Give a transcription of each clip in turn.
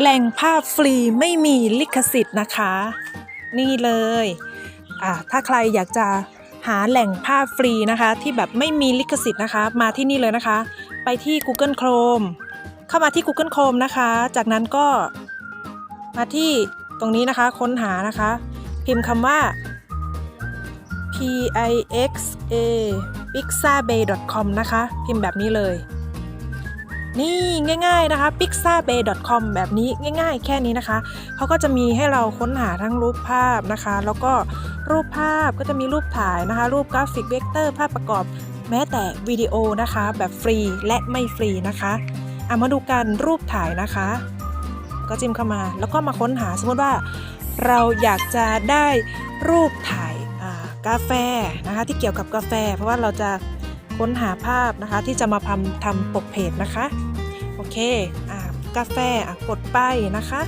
แหล่งภาพฟรีไม่มีลิขสิทธิ์นะคะ นี่เลยอ่าถ้าใครอยากจะหาแหล่งภาพฟรีนะคะ ที่แบบไม่มีลิขสิทธิ์นะคะ มาที่นี่เลยนะคะ ไปที่ Google Chrome เข้ามาที่ Google Chrome นะคะ จากนั้นก็มาที่ตรงนี้นะคะค้นหานะคะ พิมพ์คำว่า p i x a pixabay.com นะคะ พิมพ์แบบนี้เลย นี่ง่าย ๆนะคะ pixabay.com แบบนี้ง่าย ๆ แค่นี้นะคะเขาก็จะมีให้เราค้นหาทั้งรูปภาพนะคะ แล้วก็รูปภาพก็จะมีรูปถ่ายนะคะ รูปกราฟิกเวกเตอร์ ภาพประกอบแม้แต่วิดีโอนะคะ แบบฟรีและไม่ฟรีนะคะเอามาดูกันรูปถ่ายนะคะ ก็จิ้มเข้ามาแล้วก็มาค้นหาสมมติว่า เราอยากจะได้รูปถ่ายกาแฟนะคะ ที่เกี่ยวกับกาแฟ เพราะว่าเราจะค้นหาภาพนะคะ ที่จะมาทำทำปกเพจนะคะ โอเคอ่ากาแฟอะกดไปนะคะ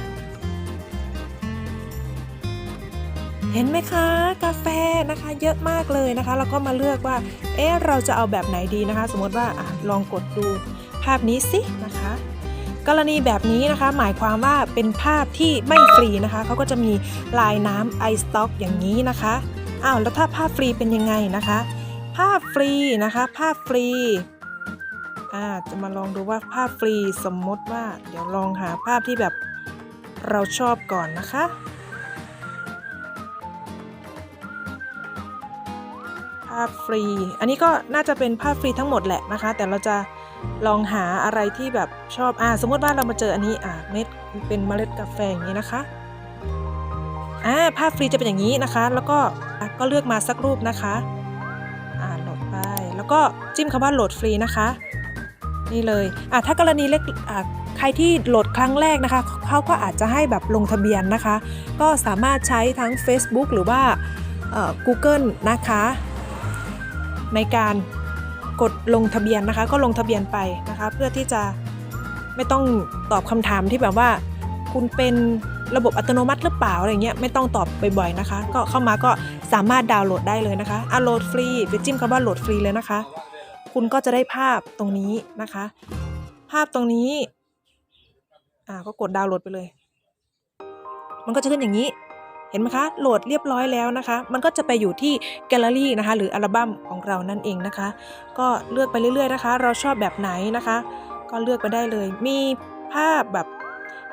เห็นไหมคะ กาแฟนะคะเยอะมากเลยนะคะ แล้วก็มาเลือกว่าเอ๊ะเราจะเอาแบบไหนดีนะคะ สมมติว่าอะลองกดดูภาพนี้สินะคะ กรณีแบบนี้นะคะ หมายความว่าเป็นภาพที่ไม่ฟรีนะคะเขาก็จะมีลายน้ำไอสต็อกอย่างนี้นะคะอ้าวแล้วถ้าภาพฟรีเป็นยังไงนะคะ ภาพฟรีนะคะ ภาพฟรี อ่าจะมาลองดูว่าภาพฟรีสมมติว่า เดี๋ยวลองหาภาพที่แบบเราชอบก่อนนะคะภาพฟรี อันนี้ก็น่าจะเป็นภาพฟรีทั้งหมดแหละนะคะ แต่เราจะลองหาอะไรที่แบบชอบ อ่า สมมติว่าเรามาเจออันนี้ อ่า เม็ด เป็นเมล็ดกาแฟอย่างนี้นะคะ อ่า ภาพฟรีจะเป็นอย่างนี้นะคะ แล้วก็ก็เลือกมาสักรูปนะคะ อ่า โหลดไป แล้วก็จิ้มคำว่าโหลดฟรีนะคะ นี่เลยอ่าถ้ากรณีเล็กอ่าใครที่โหลดครั้งแรกนะคะ เขาก็อาจจะให้แบบลงทะเบียนนะคะ ก็สามารถใช้ทั้ง Facebook หรือว่า Google นะคะ ในการกดลงทะเบียนนะคะ ก็ลงทะเบียนไปนะคะ เพื่อที่จะไม่ต้องตอบคำถามที่แบบว่า คุณเป็นระบบอัตโนมัติหรือเปล่าอะไรเงี้ยไม่ต้องตอบบ่อยๆนะคะ ก็เข้ามาก็สามารถดาวน์โหลดได้เลยนะคะอะโหลดฟรีไปจิ้มคำว่าโหลดฟรีเลยนะคะ คุณก็จะได้ภาพตรงนี้นะคะ ภาพตรงนี้ อ่าก็กดดาวน์โหลดไปเลย มันก็จะขึ้นอย่างนี้ เห็นไหมคะ โหลดเรียบร้อยแล้วนะคะ มันก็จะไปอยู่ที่แกลเลอรี่นะคะ หรืออัลบั้มของเรานั่นเองนะคะ ก็เลือกไปเรื่อยๆนะคะ เราชอบแบบไหนนะคะ ก็เลือกไปได้เลย มีภาพแบบ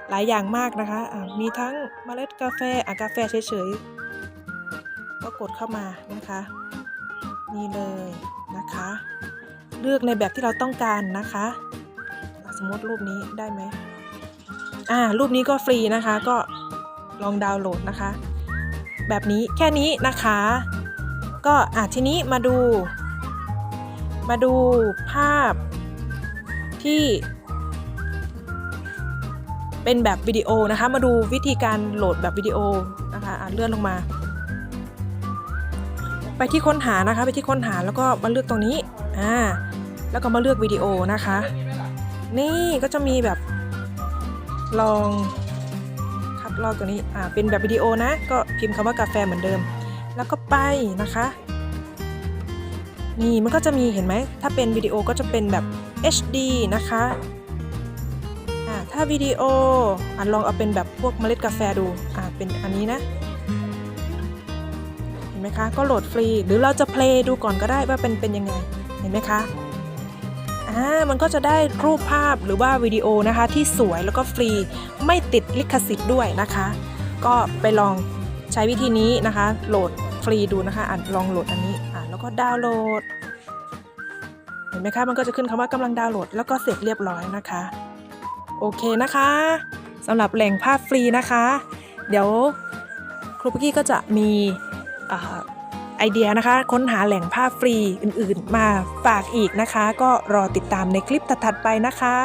หลายอย่างมากนะคะะมีทั้งเมล็ดกาแฟอะกาแฟเฉยๆ ก็กดเข้ามานะคะ นี่เลยนะคะ เลือกในแบบที่เราต้องการนะคะ สมมติรูปนี้ได้ไหมอ่ารูปนี้ก็ฟรีนะคะก็ลองดาวน์โหลดนะคะ แบบนี้แค่นี้นะคะ ก็อะทีนี้มาดู มาดูภาพที่ เป็นแบบวิดีโอนะคะ มาดูวิธีการโหลดแบบวิดีโอนะคะอะเลื่อนลงมา ไปที่ค้นหานะคะ ไปที่ค้นหาแล้วก็มาเลือกตรงนี้ อ่าแล้วก็มาเลือกวิดีโอนะคะ นี่ก็จะมีแบบลองคัดลอกตัวนี้อ่าเป็นแบบวิดีโอนะ ก็พิมพ์คำว่ากาแฟเหมือนเดิม แล้วก็ไปนะคะ นี่มันก็จะมีเห็นไหม ถ้าเป็นวิดีโอก็จะเป็นแบบ HD นะคะอ่าถ้าวิดีโออะลองเอาเป็นแบบพวกเมล็ดกาแฟดูอ่าเป็นอันนี้นะเห็นไหมคะ ก็โหลดฟรี หรือเราจะเพลย์ดูก่อนก็ได้ว่าเป็นเป็นยังไง เห็นไหมคะอ่ามันก็จะได้รูปภาพหรือว่าวิดีโอนะคะที่สวยแล้วก็ฟรีไม่ติดลิขสิทธิ์ด้วยนะคะ ก็ไปลองใช้วิธีนี้นะคะ โหลดฟรีดูนะคะอะลองโหลดอันนี้อะแล้วก็ดาวน์โหลด เห็นไหมคะมันก็จะขึ้นคำว่ากำลังดาวน์โหลด แล้วก็เสร็จเรียบร้อยนะคะ โอเคนะคะสำหรับแหล่งภาพฟรีนะคะ เดี๋ยวครูปกกี้ก็จะมีอ่า ไอเดียนะคะ ค้นหาแหล่งผ้าฟรีอื่นๆ มาฝากอีกนะคะ ก็รอติดตามในคลิปถัดๆไปนะคะ